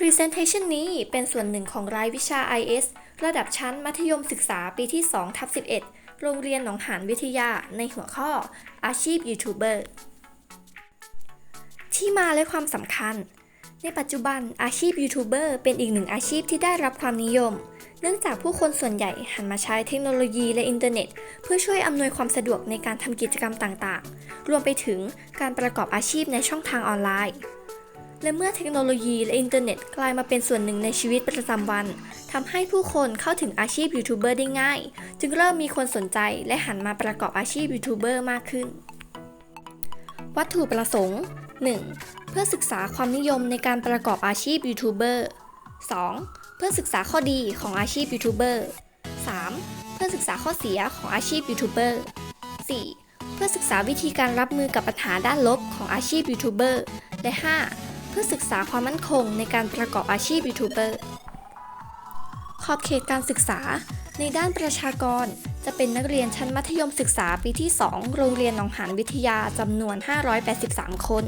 Presentation นี้เป็นส่วนหนึ่งของรายวิชา IS ระดับชั้นมัธยมศึกษาปีที่2ทับ11 โรงเรียนหนองหานวิทยาในหัวข้อ อาชีพยูทูบเบอร์ ที่มาและความสำคัญ ในปัจจุบันอาชีพยูทูบเบอร์เป็นอีกหนึ่งอาชีพที่ได้รับความนิยม เนื่องจากผู้คนส่วนใหญ่หันมาใช้เทคโนโลยีและอินเทอร์เน็ต เพื่อช่วยอำนวยความสะดวกในการทำกิจกรรมต่างๆ รวมไปถึงการประกอบอาชีพในช่องทางออนไลน์ และเมื่อเทคโนโลยีและอินเทอร์เน็ตกลายมาเป็นส่วนหนึ่งในชีวิตประจำวันทำให้ผู้คนเข้าถึงอาชีพยูทูบเบอร์ได้ง่าย จึงเริ่มมีคนสนใจและหันมาประกอบอาชีพยูทูบเบอร์มากขึ้น วัตถุประสงค์ 1. เพื่อศึกษาความนิยมในการประกอบอาชีพยูทูบเบอร์ 2. เพื่อศึกษาข้อดีของอาชีพยูทูบเบอร์ 3. เพื่อศึกษาข้อเสียของอาชีพยูทูบเบอร์ 4. เพื่อศึกษาวิธีการรับมือกับปัญหาด้านลบของอาชีพยูทูบเบอร์ และ 5. เพื่อศึกษาความมั่นคงในการประกอบอาชีพยูทูบเบอร์ขอบเขตการศึกษา ในด้านประชากร จะเป็นนักเรียนชั้นมัธยมศึกษาปีที่ 2 โรงเรียนหนองหานวิทยาจำนวน 583 คน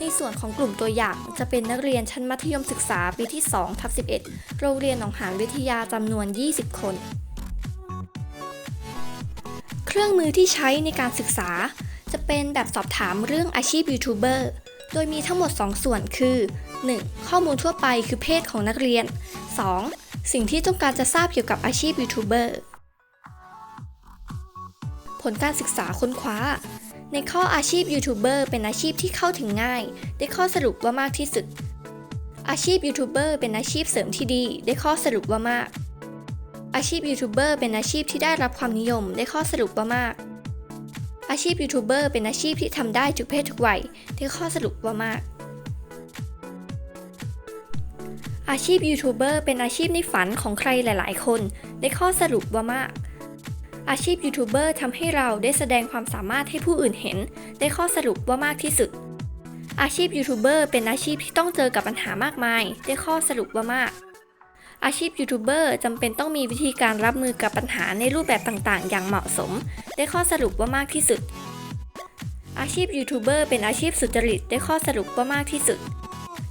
ในส่วนของกลุ่มตัวอย่างจะเป็นนักเรียนชั้นมัธยมศึกษาปีที่2ทับ11 โรงเรียนหนองหานวิทยาจำนวน 20 คน เครื่องมือที่ใช้ในการศึกษา จะเป็นแบบสอบถามเรื่องอาชีพยูทูบเบอร์ โดยมีทั้งหมด 2 ส่วนคือ 1. ข้อมูลทั่วไปคือเพศของนักเรียน 2. สิ่งที่ต้องการจะทราบเกี่ยวกับอาชีพยูทูบเบอร์ ผลการศึกษาค้นคว้า ในข้ออาชีพยูทูบเบอร์เป็นอาชีพที่เข้าถึงง่าย ได้ข้อสรุปว่ามากที่สุด อาชีพยูทูบเบอร์เป็นอาชีพเสริมที่ดี ได้ข้อสรุปว่ามาก อาชีพยูทูบเบอร์เป็นอาชีพที่ได้รับความนิยม ได้ข้อสรุปว่ามาก อาชีพยูทูบเบอร์เป็นอาชีพที่ทำได้ทุกเพศทุกวัยได้ข้อสรุปว่ามาก อาชีพยูทูบเบอร์เป็นอาชีพในฝันของใครหลาย ๆ คนได้ข้อสรุปว่ามาก อาชีพยูทูบเบอร์ทำให้เราได้แสดงความสามารถให้ผู้อื่นเห็น ได้ข้อสรุปว่ามากที่สุด อาชีพยูทูบเบอร์เป็นอาชีพที่ต้องเจอกับปัญหามากมาย ได้ข้อสรุปว่ามาก อาชีพยูทูบเบอร์จำเป็นต้องมีวิธีการรับมือกับปัญหาในรูปแบบต่างๆ อย่างเหมาะสม ได้ข้อสรุปว่ามากที่สุด อาชีพยูทูบเบอร์เป็นอาชีพสุจริตได้ข้อสรุปว่ามากที่สุด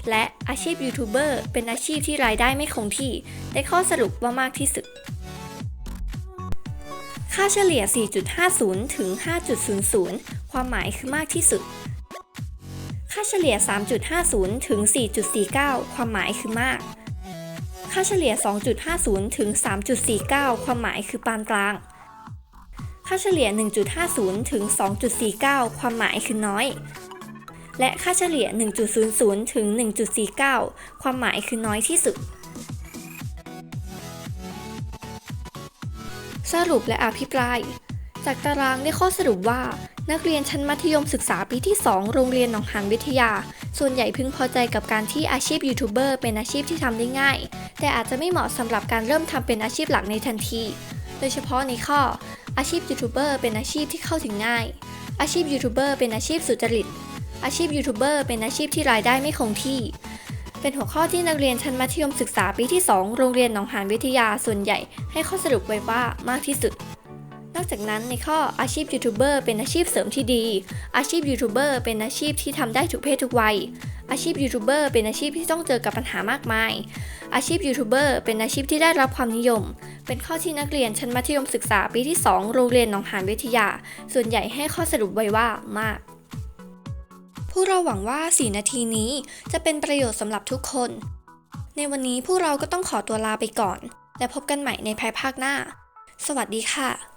และอาชีพยูทูบเบอร์เป็นอาชีพที่รายได้ไม่คงที่ ได้ข้อสรุปว่ามากที่สุด ค่าเฉลี่ย 4.50 ถึง 5.00 ความหมายคือมากที่สุด ค่าเฉลี่ย 3.50 ถึง 4.49 ความหมายคือมาก ค่าเฉลี่ย 2.50 ถึง 3.49 ความหมายคือปานกลาง ค่าเฉลี่ย 1.50 ถึง 2.49 ความหมายคือน้อย และค่าเฉลี่ย 1.00 ถึง 1.49 ความหมายคือน้อยที่สุด สรุปและอภิปราย จากตารางได้ข้อสรุปว่า นักเรียนชั้นมัธยมศึกษาปีที่ 2 โรงเรียนหนองหานวิทยา ส่วนใหญ่พึงพอใจกับการที่อาชีพยูทูบเบอร์เป็นอาชีพที่ทำได้ง่าย แต่อาจจะไม่เหมาะสำหรับการเริ่มทำเป็นอาชีพหลักในทันที โดยเฉพาะในข้อ อาชีพยูทูบเบอร์เป็นอาชีพที่เข้าถึงง่าย อาชีพยูทูบเบอร์เป็นอาชีพสุจริต อาชีพยูทูบเบอร์เป็นอาชีพที่รายได้ไม่คงที่เป็นหัวข้อที่นักเรียนชั้นมัธยมศึกษาปีที่ 2 โรงเรียนหนองหานวิทยาส่วนใหญ่ให้ข้อสรุปไว้ว่ามากที่สุด นอกจากนั้นในข้ออาชีพยูทูบเบอร์เป็นอาชีพเสริมที่ดี อาชีพยูทูบเบอร์เป็นอาชีพที่ทำได้ทุกเพศทุกวัย อาชีพยูทูบเบอร์เป็นอาชีพที่ต้องเจอกับปัญหามากมาย อาชีพยูทูบเบอร์เป็นอาชีพที่ได้รับความนิยม เป็นข้อที่นักเรียนชั้นมัธยมศึกษาปีที่ 2 โรงเรียนหนองหานวิทยา ส่วนใหญ่ให้ข้อสรุปไว้ว่ามากพวกเราหวังว่า 4 นาทีนี้จะเป็นประโยชน์สำหรับทุกคน ในวันนี้พวกเราก็ต้องขอตัวลาไปก่อน และพบกันใหม่ในภายภาคหน้า สวัสดีค่ะ